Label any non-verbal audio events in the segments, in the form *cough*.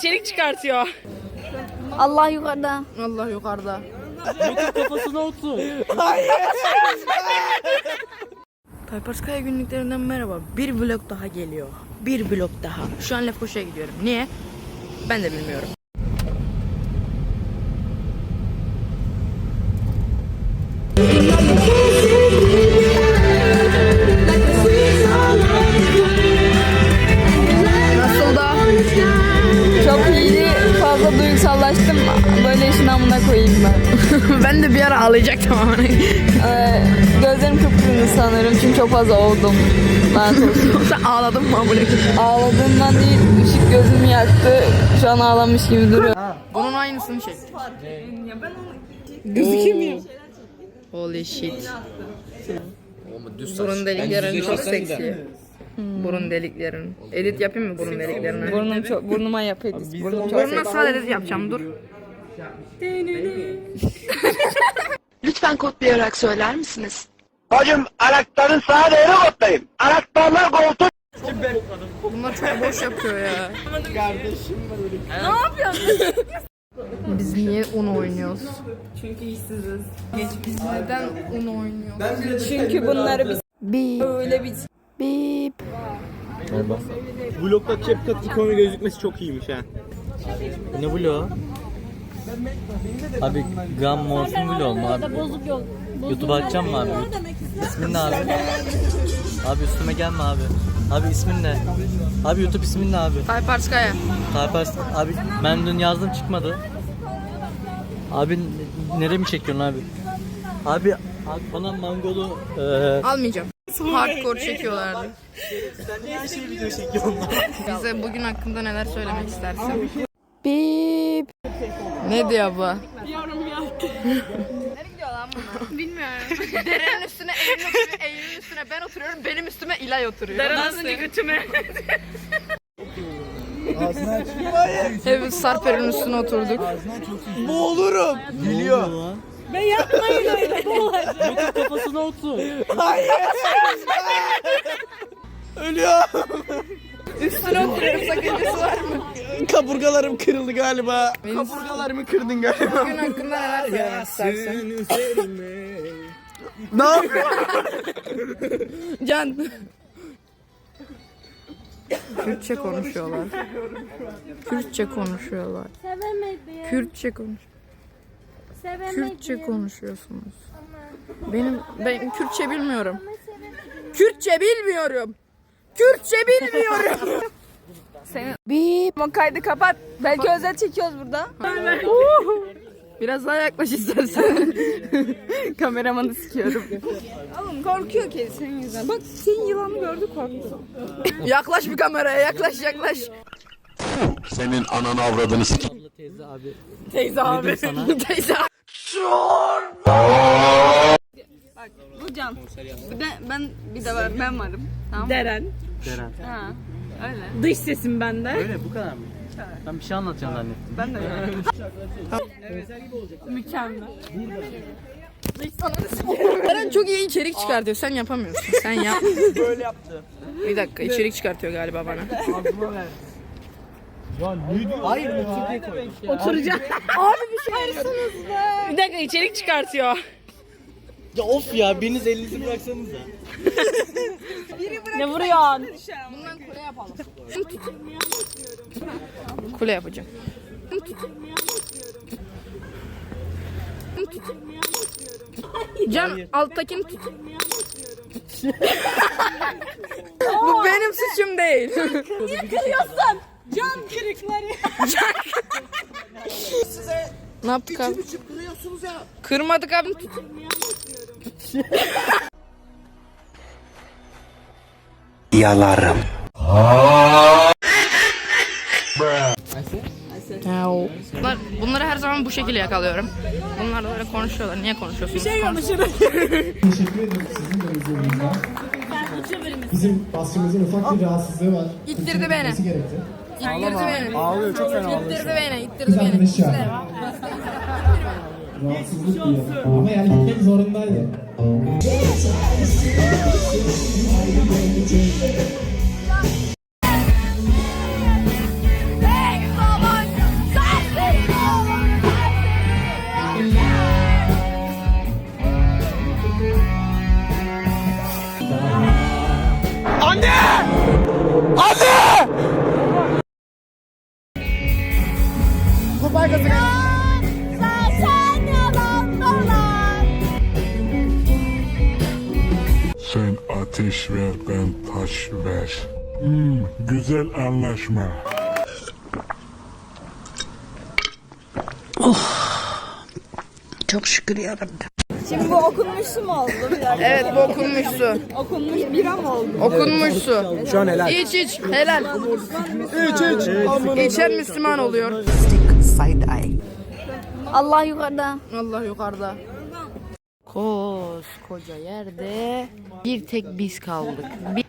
içerik çıkartıyor. Allah yukarıda. Allah yukarıda. Kafasına otur. Tayparskaya günlüklerinden merhaba. Bir vlog daha geliyor. Bir vlog daha. Şu an Lefkoşa'ya gidiyorum. Niye? Ben de bilmiyorum. Duygusallaştım. Böyle işin amına koyayım ben. *laughs* ben de bir ara ağlayacaktım ama. *laughs* Ee, gözlerim kıpkırmızı sanırım çünkü çok fazla oldum. Olsun. *laughs* Sen ağladın mı amına? Ağladığımdan değil, ışık gözümü yaktı. Şu an ağlamış gibi duruyor. Bunun aynısını çek. Gözükemiyor. Holy shit. Burun deliklerin çok seksi. Burun deliklerin. Edit yapayım mı burun deliklerini? Burnum çok, burnuma yap edit. Burnum çok sadece edit yapacağım dur. *laughs* Lütfen kodlayarak söyler misiniz? Hacım anahtarın sağa değeri kodlayın. Anahtarlar koltuk. Bunlar çok boş yapıyor ya. Biz niye Uno oynuyoruz? Çünkü işsiziz. Biz neden Uno oynuyoruz? Çünkü bunları biz öyle bir Bip. Vlogda CapCut ikonu gözükmesi çok iyiymiş ha. Ne vlog? Abi gram morfin vlog mu abi? YouTube'a atacağım mı abi? İsmin ne abi? Abi üstüme gelme abi. Abi ismin ne? Abi YouTube ismin ne abi? Tayparskaya. Tarpers abi ben dün yazdım çıkmadı. Abi nereye mi çekiyorsun abi? Abi abi bana mangolu eee Almayacağım. Hardcore çekiyorlardı. her şeyi video çekiyorsun Bize bugün hakkında neler söylemek istersin? bip. Ne diyor bu? Yorum yaptı. Nereye gidiyor lan? Bilmiyorum. Derenin üstüne Eylül oturuyor, Eylül'ün üstüne ben oturuyorum, benim üstüme İlay oturuyor. Deren Nasıl? götüme. Evet, Sarper'in üstüne oturduk. Boğulurum. Gülüyor. Kafasına otur. Ölüyor. Üstüne oturuyorum, sakıncası var mı? Kaburgalarım kırıldı galiba. Kaburgalarımı kırdın galiba. Bugün hakkında neler söylemek istersin? ne yapıyorsun? Can. Kürtçe konuşuyorlar. Kürtçe konuşuyorlar. Kürtçe konuş. Kürtçe konuşuyorsunuz. Benim ben Kürtçe bilmiyorum. Kürtçe bilmiyorum. Kürtçe bilmiyorum. Bip. Ama kaydı kapat. Belki özel çekiyoruz burada. Biraz daha yaklaş istersen. *laughs* Kameramanı sikiyorum. Oğlum korkuyor kedi senin yüzünden. Bak senin yılanı gördü korktu. yaklaş bir kameraya yaklaş yaklaş. Senin ananı avradını sikeyim. Teyze abi. Teyze abi. sana? *laughs* Teyze abi. Bu can. Bir de ben bir de var ben varım. Tamam. Deren. Deren. Ha. Öyle. Dış sesim bende. Öyle bu kadar mı? Ben bir şey anlatacağım zannettim. Ben de öyle. *laughs* Mükemmel. Eren çok iyi içerik çıkartıyor. Sen yapamıyorsun. Sen yap. Böyle yaptı. Bir dakika içerik çıkartıyor galiba bana. Hayır otur diye koy. Oturacağım. Bir dakika içerik çıkartıyor. Ya of ya biriniz elinizi bıraksanıza. ne vuruyorsun? Bundan kule yapalım. Kule yapacağım. Can alttakini tut. *laughs* Bu benim suçum değil. Can kırıkları. ne yaptık abi? Kırmadık abi. Tut. Yalarım. Bunlar, bunları her zaman bu şekilde yakalıyorum. Bunlar da böyle konuşuyorlar. Niye konuşuyorsunuz? Bir şey Bizim basçımızın ufak bir rahatsızlığı var. İttirdi beni. Gerekti. İttirdi beni. Ağlıyor çok fena ağlıyor. İttirdi beni. İttirdi beni. çağırdı. Rahatsızlık diyor. Ama yani gitmek zorundaydı. Sen ateş ver ben taş ver. Hmm, güzel anlaşma. Şimdi bu okunmuş su mu oldu? Bir. Evet bu okunmuş su. Okunmuş bira mı oldu? Okunmuş su. Şu an helal. İç iç helal. İç iç. İçen Müslüman oluyor. Allah yukarıda. Allah yukarıda. Koskoca yerde bir tek biz kaldık. Bir...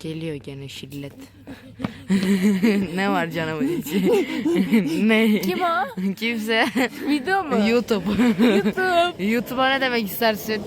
Geliyor gene şillet. *laughs* ne var canımın içi? *laughs* ne? Kim o? Kimse. Video mu? *laughs* YouTube. YouTube. YouTube'a ne demek istersin?